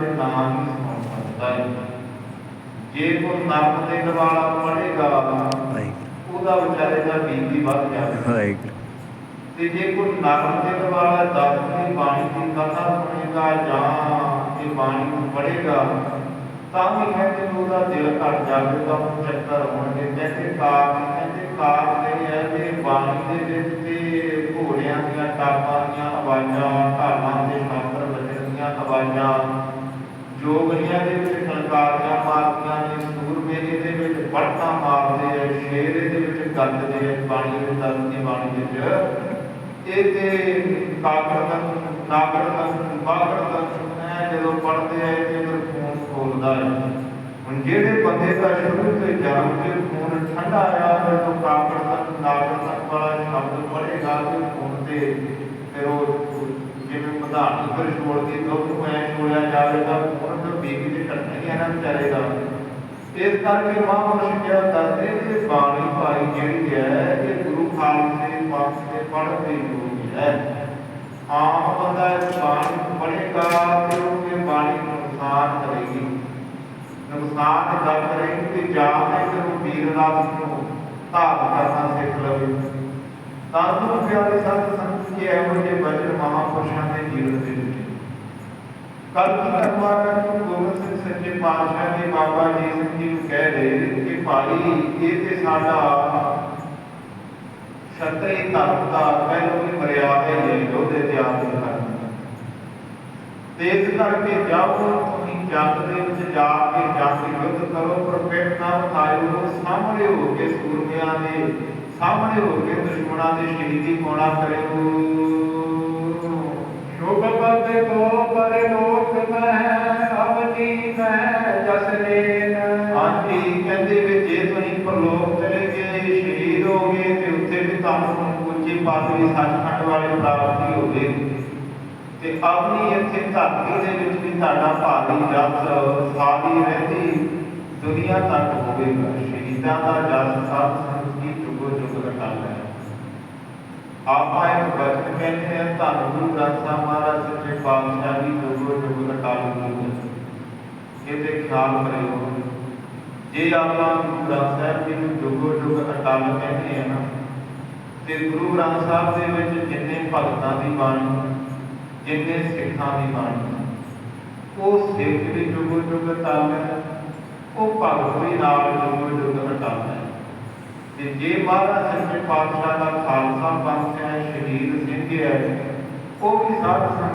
ਤੇ ਨਾ ਹੀ ਸੁਣ ਸਕਦਾ ਹੈ ਜੇ ਕੋਈ ਨਰਮ ਦਿਲ ਵਾਲਾ ਪੜੇਗਾ ਉਹਦਾ ਵਿਚਾਰੇ ਦਾ ਬੀਪੀ ਵੱਧ ਜਾਵੇ ਤੇ ਜੇ ਕੋਈ ਨਰਮ ਦਿਲ ਵਾਲਾ ਦਸ ਦੀ ਬਾਣੀ ਦੀ ਕਥਾ ਸੁਣੇਗਾ ਜਾਂ ਇਹ ਬਾਣੀ ਨੂੰ ਪੜ੍ਹੇਗਾ ਤਾਂ ਵੀ ਕਹਿੰਦੇ ਉਹਦਾ ਦਿਲ ਘਟ ਜਾਵੇਗਾ ਉਹ ਚੱਕਰ ਹੋਣਗੇ। ਕਹਿੰਦੇ ਕਾਰਨ ਕਹਿੰਦੇ ਕਾਰਨ ਇਹ ਹੈ ਬਾਣੀ ਦੇ ਵਿੱਚ ਤੇ ਘੋੜਿਆਂ ਦੀਆਂ ਟਾਪਾਂ ਜੋਗੀਆਂ ਦੇ ਵਿੱਚ ਕਲਕਾਰੀਆਂ ਮਾਰਦੀਆਂ ਨੇ ਸੂਰਮੇ ਦੇ ਵਿੱਚ ਪੜਤਾ ਮਾਰਦੇ ਆ, ਸ਼ੇਰ ਦੇ ਵਿੱਚ ਗੱਜਦੇ ਆ ਬਾਣੀ ਦੇ ਦਸ ਦੀ ਬਾਣੀ ਵਿੱਚ। ਇਹ ਤੇ ਕਾਗਰ ਦਾ ਨਾਗਰ ਦਾ ਜਦੋਂ ਪੜਦੇ ਆ ਤੇ ਫਿਰ ਖੂਨ ਖੋਲਦਾ ਹੈ ਹੁਣ ਜਿਹੜੇ ਬੰਦੇ ਦਾ ਸ਼ੁਰੂ ਤੋਂ ਜਨਮ ਤੇ ਖੂਨ ਠੰਡਾ ਆ ਜਦੋਂ ਕਾਗਰ ਦਾ ਨਾਗਰ ਵਾਲਾ ਸ਼ਬਦ ਪੜੇਗਾ ਤੇ ਖੂਨ ਤੇ ਫਿਰ ਉਹ ਜਿਵੇਂ ਪ੍ਰਧਾਨ ਉੱਪਰ ਛੋੜ ਕੇ ਦੁੱਧ ਨੂੰ ਛੋੜਿਆ ਜਾਵੇਗਾ ਖੂਨ ਤੋਂ ਬੀਬੀ ਦੇ ਕੱਟਣੇ ਹੀ ਇਹਨਾਂ ਵਿਚਾਰੇ ਦਾ ਇਸ ਕਰਕੇ ਮਹਾਂਪੁਰਸ਼ ਕਿਹਾ ਦੱਸਦੇ ਕਿ ਬਾਣੀ ਭਾਈ ਜਿਹੜੀ ਹੈ ਇਹ ਗੁਰੂ ਖਾਲਸੇ ਪਾਸ ਦੇ ਪੜ੍ਹਨ ਦੀ ਯੋਗ ਹੈ ਆਮ ਬੰਦਾ ਇਸ ਬਾਣੀ ਨੂੰ ਪੜ੍ਹੇਗਾ ਤੇ ਉਹਨੇ ਬਾਣੀ ਨੂੰ ਨੁਕਸਾਨ ਕਰੇਗੀ ਨੁਕਸਾਨ ਦਾ ਕਰੇਗੀ ਤੇ ਜਾਂ ਤੇ ਫਿਰ ਉਹ ਵੀਰ ਰਾਸ ਨੂੰ ਧਾਰ ਕਰਨਾ ਸਿੱਖ ਲਵੇ ਤਾਂ ਨੂੰ ਪਿਆਰੇ ਸੰਤ ਸੰਤ ਜੀ ਇਹੋ ਜਿਹੇ ਵਚਨ ਮਹਾਂਪੁਰਸ਼ਾਂ ਦੇ ਜੀਵਨ ਦੇ ਵਿੱਚ ਕੱਲ ਕੀ ਗੋਬਿੰਦ ਸਿੰਘ ਸੱਚੇ ਪਾਤਸ਼ਾਹ ਨੇ ਬਾਬਾ ਜੀ ਸਿੰਘ ਜੀ ਨੂੰ ਕਹਿ ਰਹੇ ਕਿ ਭਾਈ, ਇਹ ਤੇ ਸਾਡਾ ਛਤਰੀ ਧਰਮ ਦਾ ਪਹਿਲੋਂ ਹੀ ਮਰਿਆਦਾ ਹੈ ਯੋਧੇ ਤੇ ਆਪ ਕਰਨ ਤੇ ਇਸ ਕਰਕੇ ਜਾਓ, ਤੁਸੀਂ ਜੰਗ ਦੇ ਵਿੱਚ ਜਾ ਕੇ ਜੰਗ ਯੁੱਧ ਕਰੋ, ਪਰ ਪਿੱਠ ਨਾ ਵਿਖਾਇਓ ਸਾਹਮਣੇ ਹੋ ਕੇ ਸੂਰਮਿਆਂ ਦੇ, ਸਾਹਮਣੇ ਹੋ ਕੇ ਦੁਸ਼ਮਣਾਂ ਦੇ ਸ਼ਹੀਦੀ ਕੋਣਾ ਕਰਿਓ ਸ਼ੁਭ ਪਦ ਕੋ ਪਰਲੋਕ ਮੈਂ ਅਵਨੀ ਮੈਂ ਜਸ ਲੈਨ ਹਾਂਜੀ ਕਹਿੰਦੇ ਵੀ ਜੇ ਤੁਸੀਂ ਪਰਲੋਕ ਚਲੇ ਗਏ, ਸ਼ਹੀਦ ਹੋ ਗਏ, ਤੇ ਉੱਥੇ ਵੀ ਤੁਹਾਨੂੰ ਉੱਚੀ ਪਾਤਵੀ ਸੱਚਖੰਡ ਵਾਲੀ ਪ੍ਰਾਪਤੀ ਹੋਵੇ ਤੇ ਆਪਣੀ ਇੱਥੇ ਧਰਤੀ ਦੇ ਵਿੱਚ ਵੀ ਤੁਹਾਡਾ ਭਾਰੀ ਜਸ ਸਾਰੀ ਰਹਿੰਦੀ, ਦੁਨੀਆ ਤੱਕ ਹੋਵੇਗਾ ਸ਼ਹੀਦਾਂ ਦਾ ਜਸ ਸਭ ਸੰਗੀ ਜੁਗੋ ਜੁਗ ਰਟਲ ਹੈ ਆਪਾਂ ਇੱਕ ਵਚਨ ਕਹਿੰਦੇ ਹਾਂ ਧੰਨ ਗੁਰੂ ਗ੍ਰੰਥ ਸਾਹਿਬ ਮਹਾਰਾਜ ਸੱਚੇ ਪਾਤਸ਼ਾਹ ਜੀ ਜੁਗੋ ਜੁਗ ਰਟਲ ਹੋਵੇ ਇਹਦੇ ਖਿਆਲ ਜੇ ਆਪਾਂ ਗੁਰੂ ਗ੍ਰੰਥ ਸਾਹਿਬ ਜੀ ਨੂੰ ਜੁਗੋ ਜੁਗ ਅਟਲ ਕਹਿੰਦੇ ਆ ਨਾ, ਤੇ ਗੁਰੂ ਗ੍ਰੰਥ ਸਾਹਿਬ ਦੇ ਵਿੱਚ ਜਿੰਨੇ ਭਗਤਾਂ ਦੀ ਬਾਣੀ, ਜਿੰਨੇ ਸਿੱਖਾਂ ਦੀ ਬਾਣੀ, ਉਹ ਸਿੱਖ ਵੀ ਜੁਗੋ ਜੁਗ ਅਟਲ ਹੈ, ਉਹ ਭਗਤ ਵੀ ਨਾਲ ਜੁਗੋ ਜੁਗ ਅਟਲ ਹੈ। ਤੇ ਜੇ ਮਹਾਰਾਜ ਸੱਚੇ ਪਾਤਸ਼ਾਹ ਦਾ ਖਾਲਸਾ ਪੰਥ ਹੈ, ਸ਼ਹੀਦ ਸਿੰਘ ਹੈ, ਉਹ ਵੀ ਸਾਧ